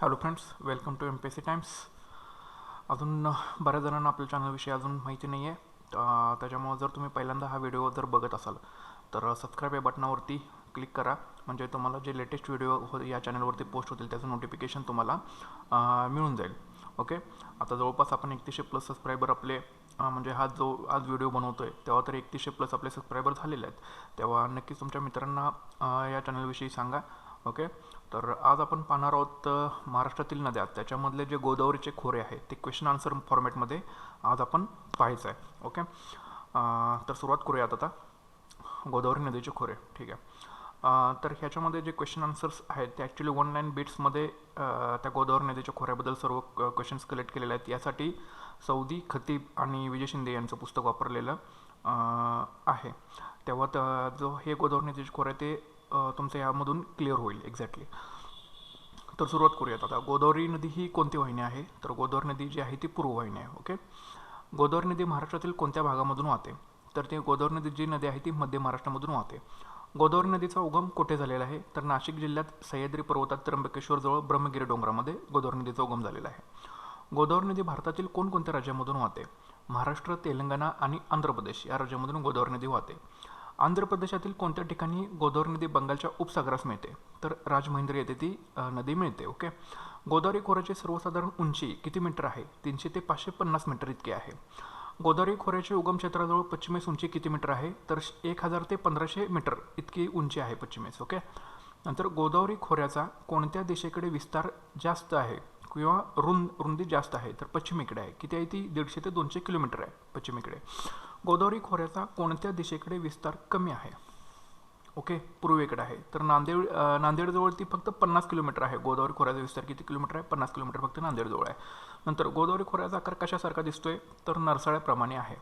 Hello friends welcome to M P C times अजून बऱ्याच जणांना आपल्या चॅनलविषयी अजून माहिती नाही आहे त्याच्यामुळं जर तुम्ही पहिल्यांदा हा व्हिडिओ जर बघत असाल तर सबस्क्राईब या बटनावरती क्लिक करा. म्हणजे तुम्हाला जे लेटेस्ट व्हिडिओ हो या चॅनलवरती पोस्ट होतील त्याचं नोटिफिकेशन तुम्हाला मिळून जाईल. ओके आता जवळपास आपण एकतीसशे प्लस सबस्क्रायबर आपले म्हणजे हा जो आज व्हिडिओ बनवतो आहे तेव्हा तर एकतीसशे प्लस आपले सबस्क्रायबर झालेले आहेत. तेव्हा नक्कीच तुमच्या मित्रांना या चॅनलविषयी सांगा. ओके? तर आज आपण पाहणार आहोत महाराष्ट्रातील नद्या. त्याच्यामधले जे गोदावरीचे खोरे आहे ते क्वेश्चन आन्सर फॉर्मॅटमध्ये आज आपण पाहायचं आहे. ओके? तर सुरुवात करूयात आता. गोदावरी नदीचे खोरे. ठीक आहे. तर ह्याच्यामध्ये जे क्वेश्चन आन्सर्स आहेत ते ॲक्च्युली वन लाईन बिट्समध्ये त्या गोदावरी नदीच्या खोऱ्याबद्दल सर्व क्वेश्चन्स कलेक्ट केलेले आहेत. यासाठी सौदी खतीब आणि विजय शिंदे यांचं पुस्तक वापरलेलं आहे. तेव्हा जो हे गोदावरी नदीचे खोरे ते तुमचं यामधून क्लिअर होईल एक्झॅक्टली तर सुरुवात करूयात आता. गोदावरी नदी ही कोणती वाहिनी आहे? तर गोदावरी नदी जी आहे ती पूर्व वाहिनी आहे ओके गोदावरी नदी महाराष्ट्रातील कोणत्या भागामधून वाहते? तर ती गोदावरी नदी जी नदी आहे ती मध्य महाराष्ट्रामधून वाहते. गोदावरी नदीचा उगम कुठे झालेला आहे? तर नाशिक जिल्ह्यात सह्याद्री पर्वतात त्र्यंबकेश्वरजवळ ब्रह्मगिरी डोंगरामध्ये गोदावरी नदीचा उगम झालेला आहे. गोदावरी नदी भारतातील कोणकोणत्या राज्यामधून वाहते? महाराष्ट्र तेलंगणा आणि आंध्र प्रदेश या राज्यामधून गोदावरी नदी वाहते. आंध्र प्रदेशातील कोणत्या ठिकाणी गोदावरी नदी बंगालच्या उपसागरास मिळते? तर राजमहेंद्र येथे ती नदी मिळते ओके? गोदावरी खोऱ्याची सर्वसाधारण उंची किती मीटर आहे? तीनशे ते पाचशे पन्नास मीटर इतकी आहे. गोदावरी खोऱ्याचे उगम क्षेत्राजवळ पश्चिमेस उंची किती मीटर आहे? तर एक हजार ते पंधराशे मीटर इतकी उंची आहे पश्चिमेस ओके? नंतर गोदावरी खोऱ्याचा कोणत्या दिशेकडे विस्तार जास्त आहे किंवा रुंद रुंदी जास्त आहे? तर पश्चिमेकडे आहे. किती आहे ती? दीडशे ते दोनशे किलोमीटर आहे पश्चिमेकडे. गोदावरी खोऱ्याचा कोणत्या दिशेकडे विस्तार कमी आहे? ओके पूर्वेकडे आहे. तर नांदेड नांदेडजवळ ती फक्त पन्नास किलोमीटर आहे. गोदावरी खोऱ्याचा विस्तार किती किलोमीटर आहे? पन्नास किलोमीटर फक्त नांदेडजवळ आहे. नंतर गोदावरी खोऱ्याचा आकार कशासारखा दिसतोय? तर नरसाळ्याप्रमाणे आहे.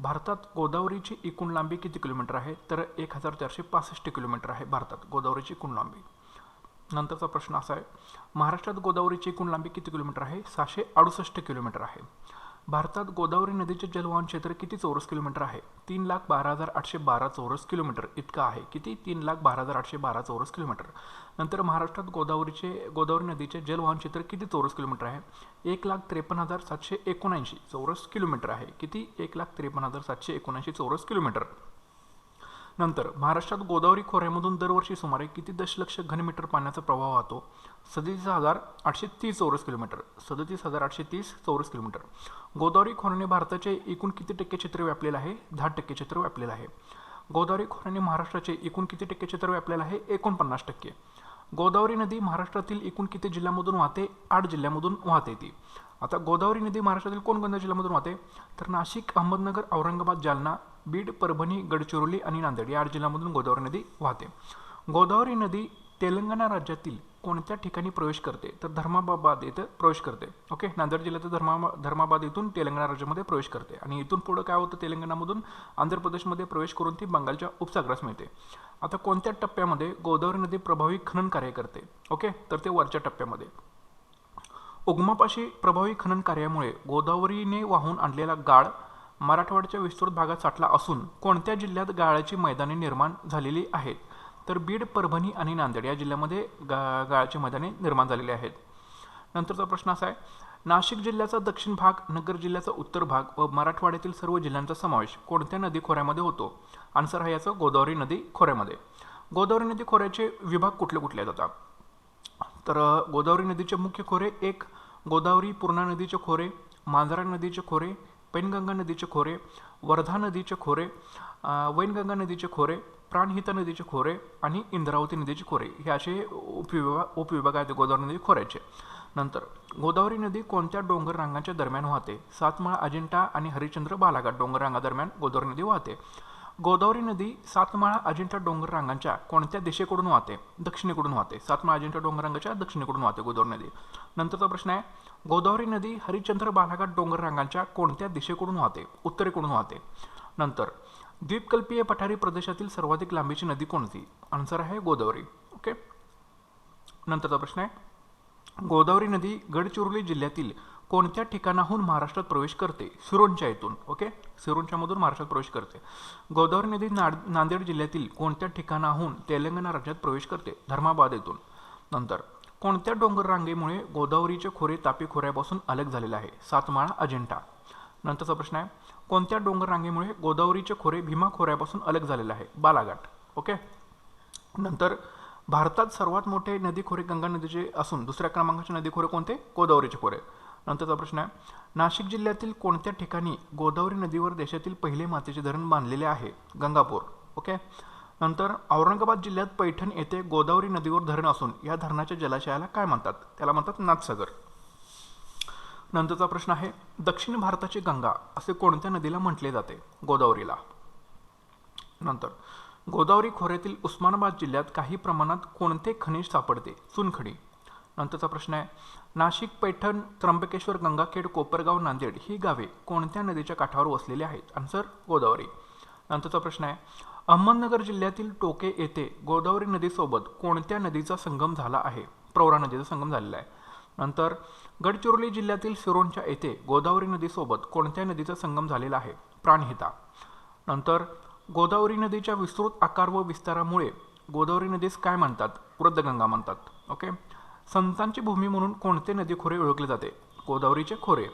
भारतात गोदावरीची एकूण लांबी किती किलोमीटर आहे? तर एक हजार चारशे पासष्ट किलोमीटर आहे भारतात गोदावरीची एकूण लांबी. नंतरचा प्रश्न असा आहे महाराष्ट्रात गोदावरीची एकूण लांबी किती किलोमीटर आहे? सहाशे अडुसष्ट किलोमीटर आहे. भारतात गोदावरी नदीचे जलवहन क्षेत्र किती चौरस किलोमीटर आहे? तीन लाख बारा हजार आठशे बारा चौरस किलोमीटर इतकं आहे. किती? तीन लाख बारा हजार आठशे बारा चौरस किलोमीटर. नंतर महाराष्ट्रात गोदावरीचे गोदावरी नदीचे जलवहन क्षेत्र किती चौरस किलोमीटर आहे? एक लाख त्रेपन्न हजार सातशे एकोणऐंशी चौरस किलोमीटर आहे. किती? एक लाख त्रेपन्न हजार सातशे एकोणऐंशी चौरस किलोमीटर. नंतर महाराष्ट्रात गोदावरी खोऱ्यामधून दरवर्षी सुमारे किती दशलक्ष घनमीटर पाण्याचा प्रवाह वाहतो? सदतीस हजार आठशे तीस चौरस किलोमीटर. सदतीस हजार आठशे तीस चौरस किलोमीटर. गोदावरी खोऱ्याने भारताचे एकूण किती टक्के क्षेत्र व्यापलेलं आहे? दहा टक्के क्षेत्र व्यापलेलं आहे. गोदावरी खोऱ्याने महाराष्ट्राचे एकूण किती टक्के क्षेत्र व्यापलेलं आहे? एकोणपन्नास टक्के. गोदावरी नदी महाराष्ट्रातील एकूण किती जिल्ह्यामधून वाहते? आठ जिल्ह्यामधून वाहते ती. आता गोदावरी नदी महाराष्ट्रातील कोणकोणत्या जिल्ह्यामधून वाहते? तर नाशिक अहमदनगर औरंगाबाद जालना बीड परभणी गडचिरोली आणि नांदेड या आठ जिल्ह्यामधून गोदावरी नदी वाहते. गोदावरी नदी तेलंगणा राज्यातील कोणत्या ठिकाणी प्रवेश करते तर धर्माबाद येथे प्रवेश करते. ओके नांदेड जिल्ह्यात धर्मा धर्माबाद इथून तेलंगणा राज्यामध्ये प्रवेश करते. आणि इथून पुढं काय होतं तेलंगणामधून आंध्र प्रदेशमध्ये प्रवेश करून ती बंगालच्या उपसागरास मिळते. आता कोणत्या टप्प्यामध्ये गोदावरी नदी प्रभावी खनन कार्य करते? ओके तर ते वरच्या टप्प्यामध्ये. उगमापाशी प्रभावी खनन कार्यामुळे गोदावरीने वाहून आणलेला गाळ मराठवाड्याच्या विस्तृत भागात साठला असून कोणत्या जिल्ह्यात गाळाची मैदाने निर्माण झालेली आहेत तर बीड परभणी आणि नांदेड या जिल्ह्यामध्ये गा गाळाची मैदाने निर्माण झालेली आहेत. नंतरचा प्रश्न असा आहे नाशिक जिल्ह्याचा दक्षिण भाग नगर जिल्ह्याचा उत्तर भाग व मराठवाड्यातील सर्व जिल्ह्यांचा समावेश कोणत्या नदी खोऱ्यामध्ये होतो? आन्सर आहे याचं गोदावरी नदी खोऱ्यामध्ये. गोदावरी नदी खोऱ्याचे विभाग कुठले कुठले आहेत आता तर गोदावरी नदीचे मुख्य खोरे एक गोदावरी पूर्णा नदीचे खोरे मांजरा नदीचे खोरे पैनगंगा नदीचे खोरे वर्धा नदीचे खोरे वैनगंगा नदीचे खोरे प्राणहिता नदीचे खोरे आणि इंद्रावती नदीचे खोरे हे असे उपविभाग उपविभाग आहेत गोदावरी नदी खोऱ्याचे. नंतर गोदावरी नदी कोणत्या डोंगर रांगांच्या दरम्यान वाहते? सातमाळा अजिंठा आणि हरिश्चंद्र बालाघाट डोंगर रांगादरम्यान गोदावरी नदी वाहते. गोदावरी नदी सातमाळा अजिंठा डोंगर रांगांच्या कोणत्या दिशेकडून वाहते? दक्षिणेकडून वाहते. सातमाळा अजिंठा डोंगर रांगाच्या दक्षिणेकडून वाहते गोदावरी नदी. नंतरचा प्रश्न आहे गोदावरी नदी हरिश्चंद्र बालाघाट डोंगर रांगांच्या कोणत्या दिशेकडून वाहते? उत्तरेकडून वाहते. नंतर द्वीपकल्पीय पठारी प्रदेशातील सर्वाधिक लांबीची नदी कोणती? आन्सर आहे गोदावरी. ओके नंतरचा प्रश्न आहे. गोदावरी नदी गडचिरोली जिल्ह्यातील कोणत्या ठिकाणाहून महाराष्ट्रात प्रवेश करते? सिरोंच्या इथून ओके सिरोंच्यामधून महाराष्ट्रात प्रवेश करते. गोदावरी नदी नाड नांदेड जिल्ह्यातील कोणत्या ठिकाणाहून तेलंगणा राज्यात प्रवेश करते? धर्माबाद येथून. नंतर कोणत्या डोंगर रांगेमुळे गोदावरीचे खोरे तापी खोऱ्यापासून अलग झालेले आहे? सातमाळा अजिंठा. नंतरचा प्रश्न आहे. कोणत्या डोंगर रांगेमुळे गोदावरीचे खोरे भीमा खोऱ्यापासून अलग झालेलं आहे? बालाघाट. ओके? नंतर भारतात सर्वात मोठे नदी खोरे गंगा नदीचे असून दुसऱ्या क्रमांकाचे नदी खोरे कोणते? गोदावरीचे खोरे. नंतरचा प्रश्न आहे नाशिक जिल्ह्यातील कोणत्या ठिकाणी गोदावरी नदीवर देशातील पहिले मातीचे धरण बांधलेले आहे? गंगापूर. ओके? नंतर औरंगाबाद जिल्ह्यात पैठण येथे गोदावरी नदीवर धरण असून या धरणाच्या जलाशयाला काय म्हणतात? त्याला म्हणतात नाथसागर. नंतरचा प्रश्न आहे दक्षिण भारताची गंगा असे कोणत्या नदीला म्हटले जाते? गोदावरीला. नंतर गोदावरी खोऱ्यातील उस्मानाबाद जिल्ह्यात काही प्रमाणात कोणते खनिज सापडते? चुनखडी. नंतरचा प्रश्न आहे नाशिक पैठण त्र्यंबकेश्वर गंगाखेड कोपरगाव नांदेड ही गावे कोणत्या नदीच्या काठावर वसलेली आहेत? आन्सर गोदावरी. नंतरचा प्रश्न आहे अहमदनगर जिल्ह्यातील टोके येथे गोदावरी नदीसोबत कोणत्या नदीचा संगम झाला आहे? प्रवरा नदीचा संगम झालेला आहे. नंतर गडचिरोली जिल्ह्यातील सिरोंच्या येथे गोदावरी नदीसोबत कोणत्या नदीचा संगम झालेला आहे? प्राणहिता. नंतर गोदावरी नदीच्या विस्तृत आकार व विस्तारामुळे गोदावरी नदीस काय म्हणतात? वृद्धगंगा म्हणतात. ओके? संतांची भूमी म्हणून कोणते नदी खोरे ओळखले जाते? गोदावरीचे खोरे.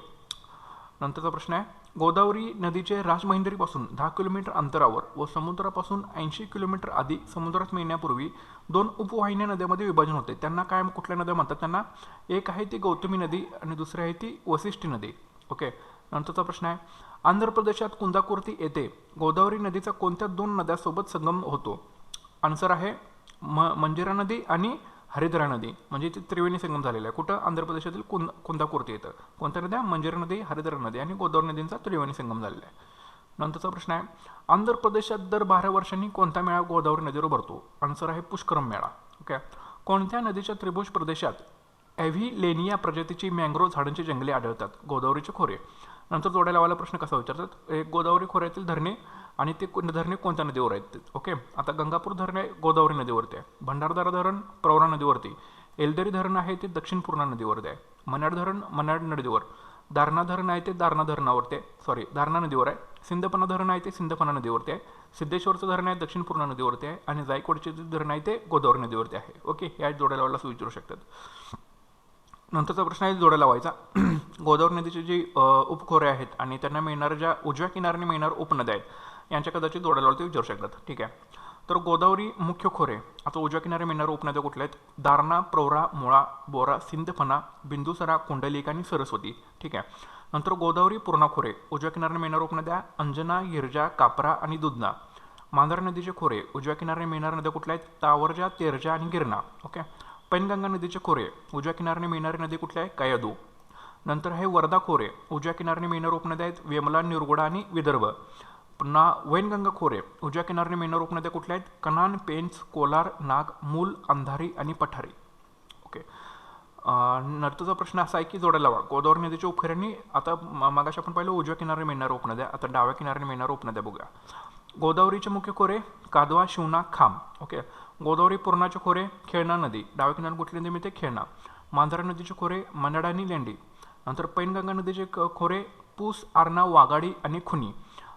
नंतरचा प्रश्न आहे. गोदावरी नदीचे राजमहेंद्रीपासून दहा किलोमीटर अंतरावर व समुद्रापासून ऐंशी किलोमीटर आधी समुद्रात मिळण्यापूर्वी दोन उपवाहिन्या नद्यामध्ये विभाजन होते. त्यांना काय कुठल्या नद्या म्हणतात? त्यांना एक आहे ती गौतमी नदी आणि दुसरी आहे ती वसिष्ठी नदी. ओके? नंतरचा प्रश्न आहे आंध्र प्रदेशात कुंदाकुर्ती येथे गोदावरी नदीचा कोणत्या दोन नद्यासोबत संगम होतो? आन्सर आहे म मंजिरा नदी आणि हरिद्रा नदी म्हणजे ती त्रिवेणी संगम झालेला आहे. कुठं? आंध्र प्रदेशातील कुंद कुंदाकुर्ती येतं कोणत्या नद्या मंजिरा नदी हरिद्रा नदी आणि गोदावरी नदींचा त्रिवेणी संगम झालेला आहे. नंतरचा प्रश्न आहे आंध्र प्रदेशात दर बारा वर्षांनी कोणता मेळा गोदावरी नदीवर भरतो? आन्सर आहे पुष्करम मेळा. ओके कोणत्या नदीच्या त्रिभुज प्रदेशात ॲव्हिलेनिया प्रजातीची मँग्रोव्ह झाडांची जंगले आढळतात? गोदावरीचे खोरे. नंतर जोड्या लावायला प्रश्न कसा विचारतात? एक गोदावरी खोऱ्यातील धरणे आणि ते धरणे कोणत्या नदीवर आहेत? ओके? आता गंगापूर धरण आहे गोदावरी नदीवरती आहे. भंडारदारा धरण प्रवरा नदीवरती एलदरी धरण आहे ते दक्षिण पूर्णा नदीवरती आहे. मन्याड धरण मन्याड नदीवर. दारणा धरण आहे ते दारणा धरणावरती आहे. सॉरी दारणा नदीवर आहे. सिंदपना धरण आहे ते सिंदपना नदीवरती आहे. सिद्धेश्वरचं धरण आहे दक्षिण पूर्णा नदीवरती आहे. आणि जायकवाडचे जे धरण आहे ते गोदावरी नदीवरती आहे. ओके? या जोड्या लावायला असं विचारू शकतात. नंतरचा प्रश्न आहे जोड्या लावायचा. गोदावरी नदीचे जे उपखोरे आहेत आणि त्यांना मिळणाऱ्या ज्या उजव्या किनाऱ्याने मिळणार उपनद्या आहेत यांच्या कदाचित जोडायला लावला विचारू शकतात ठीक आहे. तर गोदावरी मुख्य खोरे आता उजव्या किनारे मिळणाऱ्या उपनद्या कुठल्या आहेत? दारणा प्रवरा मुळा बोरा सिंधफणा बिंदुसरा कुंडलिका आणि सरस्वती. ठीक आहे. नंतर गोदावरी पूर्णा खोरे उजव्या किनाऱ्याने मिळणाऱ्या उपनद्या अंजना गिरजा कापरा आणि दुधना. मांजरा नदीचे खोरे उजव्या किनाऱ्याने मिळणाऱ्या नद्या कुठल्या आहेत? तावरजा तेरजा आणि गिरणा. ओके. पैनगंगा नदीचे खोरे उजव्या किनाऱ्याने मिळणारी नदी कुठल्या आहे कायदू. नंतर आहे वर्धा खोरे उजव्या किनाऱ्याने मिळणारे उपनद्या आहेत वेमला निरगुडा आणि विदर्भ. पुन्हा वैनगंगा खोरे उजव्या किनारने मिळणाऱ्या उपनद्या कुठल्या आहेत? कनान पेंच कोलार नाग मूल अंधारी आणि पठारी. ओके नंतरचा प्रश्न असा आहे की जोडायला हवा गोदावरी नदीच्या उपखऱ्यांनी आता मागाशी आपण पाहिलं उजव्या किनारे मिळणाऱ्या उपनद्या आता डाव्या किनाऱ्याने मिळणाऱ्या उपनद्या बघूया. गोदावरीचे मुख्य खोरे कादवा शिवना खाम. ओके गोदावरी पूर्णाचे खोरे खेळणा नदी. डाव्या किनारी कुठली नदी मिळते? खेळणा. मांजरा नदीचे खोरे मनडा आणि लेंडी. नंतर पैनगंगा नदीचे क- खोरे पूस आरणा वाघाडी आणि खुनी.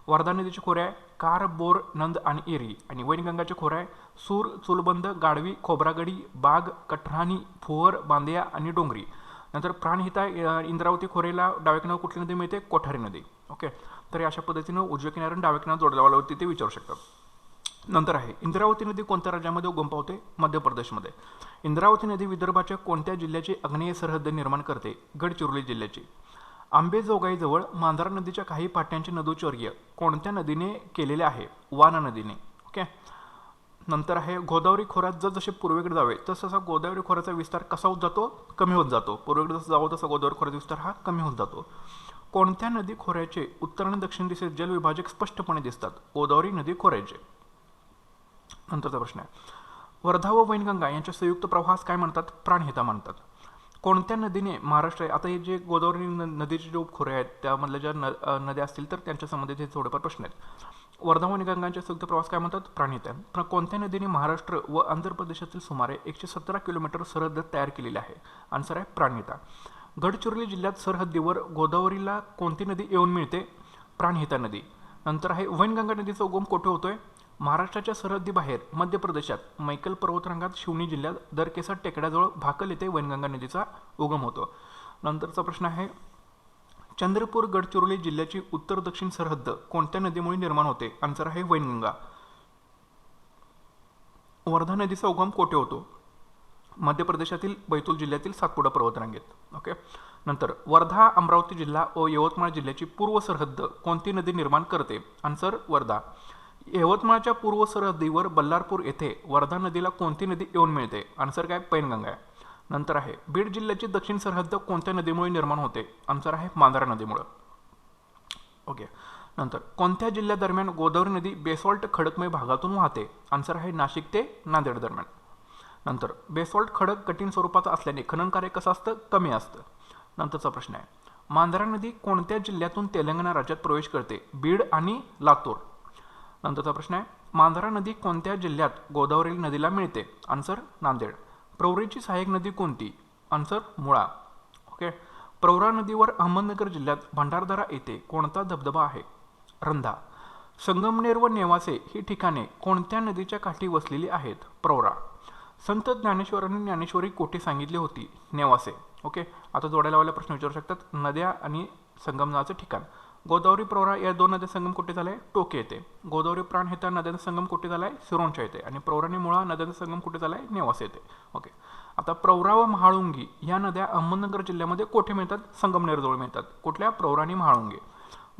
वर्धा नदीचे खोरे आहे कार बोर नंद आणि एरी. आणि वैनगंगाचे खोरे आहे सूर चुलबंद गाडवी खोबरागडी बाग कठराणी फुवर बांदिया आणि डोंगरी. नंतर प्राणहिता इंद्रावती खोरेला डाव्या किनार कुठली नदी मिळते? कोठारी नदी. ओके? तर अशा पद्धतीनं उजव्या किनाऱ्याने डाव्या किनार जोडल्या होती ते विचारू शकतात नंतर आहे इंद्रावती नदी कोणत्या राज्यामध्ये उगम पावते? मध्य प्रदेशमध्ये. इंद्रावती नदी विदर्भाच्या कोणत्या जिल्ह्याची आग्नेय सरहद्द निर्माण करते? गडचिरोली जिल्ह्याची. आंबेजोगाईजवळ मांजरा नदीच्या काही पाट्यांचे नदोचर्य कोणत्या नदीने केलेले आहे? वाना नदीने. ओके? नंतर आहे गोदावरी खोऱ्यात जर जसे पूर्वेकडे जावे तसं तसा गोदावरी खोऱ्याचा विस्तार कसा होत जातो? कमी होत जातो. पूर्वेकडे जसं जावं तसा गोदावरी खोऱ्याचा विस्तार हा कमी होत जातो. कोणत्या नदी खोऱ्याचे उत्तर आणि दक्षिण दिशेत जलविभाजक स्पष्टपणे दिसतात? गोदावरी नदी खोऱ्याचे. नंतरचा प्रश्न आहे. वर्धा व वैनगंगा यांच्या संयुक्त प्रवाहास काय म्हणतात? प्राणहिता म्हणतात. कोणत्या नदीने महाराष्ट्र आता हे जे गोदावरी न- नदीचे जे उपखोरे आहेत त्यामधल्या ज्या न नद्या असतील तर त्यांच्या संबंधित हे थोडेफार प्रश्न आहेत. वर्धा आणि गंगांच्या संयुक्त प्रवास काय म्हणतात? प्राणहिता तर कोणत्या नदीने महाराष्ट्र व आंध्र प्रदेशातील सुमारे एकशे सतरा किलोमीटर सरहद तयार केलेली आहे? आन्सर आहे प्राणहिता गडचिरोली जिल्ह्यात सरहद्दीवर गोदावरीला कोणती नदी येऊन मिळते? प्राणहिता नदी. नंतर आहे वैनगंगा नदीचा उगम कुठे होतोय? महाराष्ट्राच्या सरहद्दी बाहेर मध्य प्रदेशात मैकल पर्वतरांगात शिवनी जिल्ह्यात दरकेसर टेकड्याजवळ भाकल येथे वैनगंगा नदीचा उगम होतो. नंतरचा प्रश्न आहे चंद्रपूर गडचिरोली जिल्ह्याची उत्तर दक्षिण सरहद्द कोणत्या नदीमुळे निर्माण होते? आन्सर आहे वैनगंगा. वर्धा नदीचा उगम कोठे होतो? मध्य प्रदेशातील बैतूल जिल्ह्यातील सातपुडा पर्वतरांगेत. ओके नंतर वर्धा अमरावती जिल्हा व यवतमाळ जिल्ह्याची पूर्व सरहद्द कोणती नदी निर्माण करते? आन्सर वर्धा. यवतमाळच्या पूर्व सरहद्दीवर बल्लारपूर येथे वर्धा नदीला कोणती नदी येऊन मिळते? आन्सर काय? पैनगंगा आहे. नंतर आहे बीड जिल्ह्याची दक्षिण सरहद्द कोणत्या नदीमुळे निर्माण होते? आन्सर आहे मांजरा नदीमुळं. ओके नंतर कोणत्या जिल्ह्यादरम्यान गोदावरी नदी बेसॉल्ट खडकमय भागातून वाहते? आन्सर आहे नाशिक ते नांदेड दरम्यान. नंतर बेसॉल्ट खडक कठीण स्वरूपाचा असल्याने खनन कार्य कसं असतं? कमी असतं. नंतरचा प्रश्न आहे मांजरा नदी कोणत्या जिल्ह्यातून तेलंगणा राज्यात प्रवेश करते? बीड आणि लातूर. नंतरचा प्रश्न आहे मांजरा नदी कोणत्या जिल्ह्यात गोदावरी नदीला मिळते? आन्सर नांदेड. प्रवरीची सहाय्यक नदी कोणती? आन्सर मुळा. ओके? प्रवरा नदीवर अहमदनगर जिल्ह्यात भंडारदरा येथे कोणता धबधबा आहे? रंधा. संगमनेर व नेवासे ही ठिकाणे कोणत्या नदीच्या काठी वसलेली आहेत? प्रवरा संत ज्ञानेश्वरांनी ज्ञानेश्वरी कोठे सांगितली होती नेवासे. ओके? आता जोडायला वाला प्रश्न विचारू शकतात नद्या आणि संगमनाचं ठिकाण. गोदावरी प्रवरा या दोन नद्या संगम कुठे झालाय टोके येते गोदावरी प्राण हे त्या नद्यांचा संगम कुठे झालाय सिरोंचा येते आणि प्रवराने मुळा नद्यांचा संगम कुठे झालाय नेवास येते ओके आता प्रवरा व महाळुंगी या नद्या अहमदनगर जिल्ह्यामध्ये कोठे मिळतात? संगमनेरजवळ मिळतात. कुठल्या? प्रवरा आणि महाळुंगी.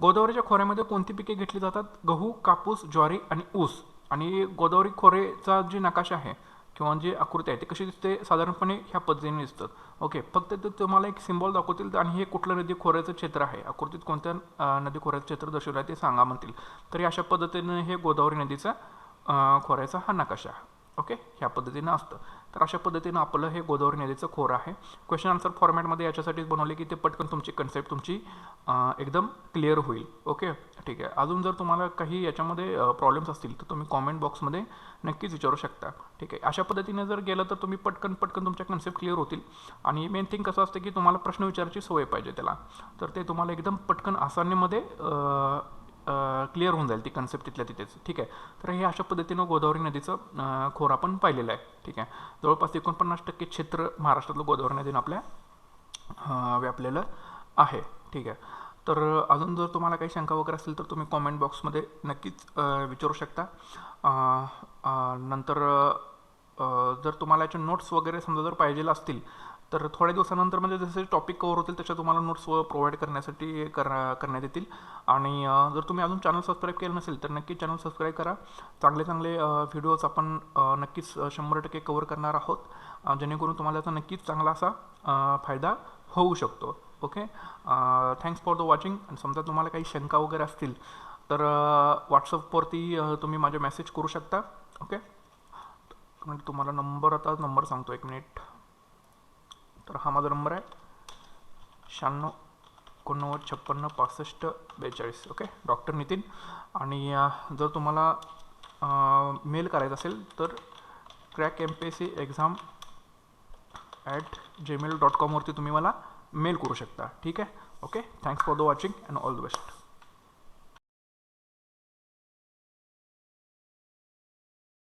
गोदावरीच्या खोऱ्यामध्ये कोणती पिके घेतली जातात? गहू कापूस ज्वारी आणि ऊस. आणि गोदावरी खोरेचा जी नकाशा आहे किंवा जी आकृती आहे ते कशी दिसते साधारणपणे ह्या पद्धतीने दिसतात. ओके फक्त ते तुम्हाला एक सिम्बॉल दाखवतील आणि हे कुठलं नदी खोऱ्याचं क्षेत्र आहे. आकृतीत कोणत्या नदी खोऱ्याचं क्षेत्र दर्शवलं आहे ते सांगा म्हणतील. तर अशा पद्धतीने हे गोदावरी नदीचा खोऱ्याचा हा नकाशा. ओके ह्या पद्धतीनं असतं. तर अशा पद्धतीनं आपलं हे गोदावरी नदीचं खोरं आहे. क्वेश्चन आन्सर फॉर्मॅटमध्ये याच्यासाठीच बनवले की ते पटकन तुमची कन्सेप्ट तुमची एकदम क्लिअर होईल. ओके ठीक आहे. अजून जर तुम्हाला काही याच्यामध्ये प्रॉब्लेम्स असतील तर तुम्ही कॉमेंट बॉक्समध्ये नक्कीच विचारू शकता. ठीक आहे. अशा पद्धतीने जर गेलं तर तुम्ही पटकन पटकन तुमच्या कन्सेप्ट क्लिअर होतील. आणि मेन थिंग कसं असतं की तुम्हाला प्रश्न विचारायची सवय पाहिजे त्याला. तर ते तुम्हाला एकदम पटकन आसानीमध्ये क्लिअर होऊन जाईल ती कन्सेप्ट तिथल्या तिथेच. ठीक आहे? तर हे अशा पद्धतीनं गोदावरी नदीचं खोर आपण पाहिलेलं आहे. ठीक आहे? जवळपास एकोणपन्नास टक्के क्षेत्र महाराष्ट्रातलं गोदावरी नदीनं आपल्या व्यापलेलं आहे. ठीक आहे? तर अजून जर तुम्हाला काही शंका वगैरे असेल तर तुम्ही कॉमेंट बॉक्समध्ये नक्कीच विचारू शकता. नंतर जर तुम्हाला याचे नोट्स वगैरे समजा जर पाहिजे असतील तर थोड्या दिवसानंतर म्हणजे जसे टॉपिक कवर होतील तशा तुम्हाला नोट्स प्रोव्हाइड करण्यासाठी कर करण्यात येतील. आणि जर तुम्ही अजून चॅनल सबस्क्राईब केलं नसेल तर नक्की चॅनल सबस्क्राईब करा. चांगले चांगले व्हिडिओज आपण नक्कीच शंभर टक्के कवर करणार आहोत. जेणेकरून तुम्हाला त्याचा नक्कीच चांगला असा फायदा होऊ शकतो. Okay thanks for the watching आणि समजा तुम्हाला काही शंका वगैरे असतील तर व्हॉट्सअपवरती तुम्ही माझे मेसेज करू शकता. ओके म्हणजे तुम्हाला नंबर आता नंबर सांगतो. एक मिनिट तर हा माझा नंबर आहे शहाण्णव एकोणनव्वद छप्पन्न पासष्ट बेचाळीस ओके डॉक्टर नितीन जर तुम्हाला मेल करायचं तर crack M P S C exam at Gmail dot कॉमवरती तुम्ही मला मेल करू शकता, ठीक आहे? Okay thanks for the watching and all the best